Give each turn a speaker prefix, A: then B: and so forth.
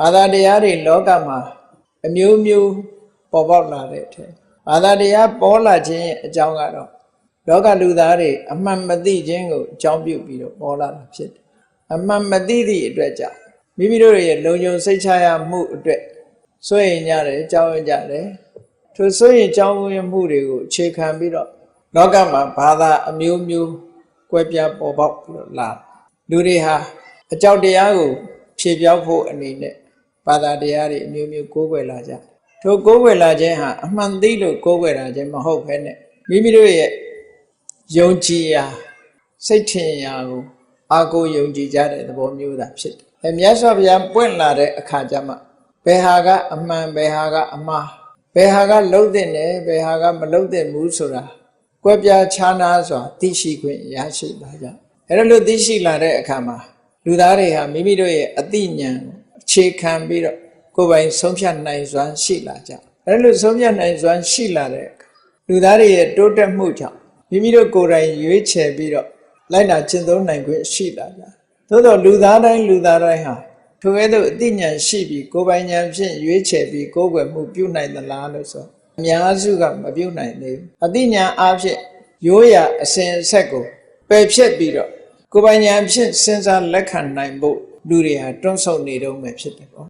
A: ဘာသာတရားတွေလောကမှာအမျိုးမျိုးပေါ်ပေါက်လာတဲ့အထက်ဘာသာတရားပေါ်လာခြင်းရဲ့အကြောင်းကတော့လောကလူသားတွေအမှန်မသိခြင်းကိုအကြောင်းပြုပြီးတော့ပေါ်လာတာဖြစ်တယ်အမှန်မသိသည့်အတွက်ကြောင့်မိမိတို့ရဲ့လုံခြုံစိတ်ချရမှုအတွက်စိုးရင်ကြတယ်ကြောက်ရွံ့ကြတယ်ထိုစိုးရင်ကြောက်ရွံ့မှုတွေကိုအခြေခံပြီးတော့လောကမှာဘာသာအမျိုးမျိုးကွဲပြားပေါ်ပေါက်ပြီးတော့လာလူတွေဟာအကြောက်တရားကိုဖြေပြောက်ဖို့အနေနဲ့ ဘာသာတရားတွေအမျိုးမျိုးကိုးကွယ်လာကြတယ်ထိုကိုးကွယ်လာခြင်းဟာအမှန်သိလို့ကိုးကွယ်လာခြင်းမဟုတ်ဘဲနဲ့မိမိတို့ရဲ့ယုံကြည်ရာစိတ်ထင်ရာကိုအာကိုယုံကြည်ကြတဲ့သဘောမျိုးသာဖြစ်တယ်။အဲမြတ်စွာဘုရားပွင့်လာတဲ့အခါကျမှဘယ်ဟာကအမှန်ဘယ်ဟာကအမှားဘယ်ဟာကလှုပ်တဲ့တယ်ဘယ်ဟာကမလှုပ်တဲ့ဘူးဆိုတာကွဲပြားခြားနားစွာသိရှိခွင့်ရရှိလာကြ။အဲဒါလို့သိရှိလာတဲ့အခါမှာလူသားတွေဟာမိမိတို့ရဲ့အသိဉာဏ်ကို အခြေခံပြီးတော့ကိုယ်ပိုင်ဆုံးဖြတ်နိုင်စွမ်းရှိလာကြ။အဲဒါလို့ဆုံးဖြတ်နိုင်စွမ်းရှိလာတဲ့အခါလူသားတွေရဲ့တိုးတက်မှုကြောင့်မိမိတို့ကိုယ်တိုင်ရွေးချယ်ပြီးတော့လိုက်နာကျင့်သုံးနိုင်ခွင့်ရှိလာကြ။သို့တော့လူသားတိုင်းလူသားတိုင်းဟာထိုကဲ့သို့အသိဉာဏ်ရှိပြီးကိုယ်ပိုင်ဉာဏ်ဖြင့်ရွေးချယ်ပြီးကိုယ်ွယ်မှုပြုနိုင်သလားလို့ဆိုအများစုကမပြုနိုင်သေးဘူးအသိဉာဏ်အားဖြင့်ရိုးရာအစဉ်အဆက်ကိုပယ်ဖြတ်ပြီးတော့ကိုယ်ပိုင်ဉာဏ်ဖြင့်စဉ်းစားလက်ခံနိုင်ဖို့ လူတွေဟာတွန့်ဆုတ်နေတော့မယ်ဖြစ်တယ်ပေါ့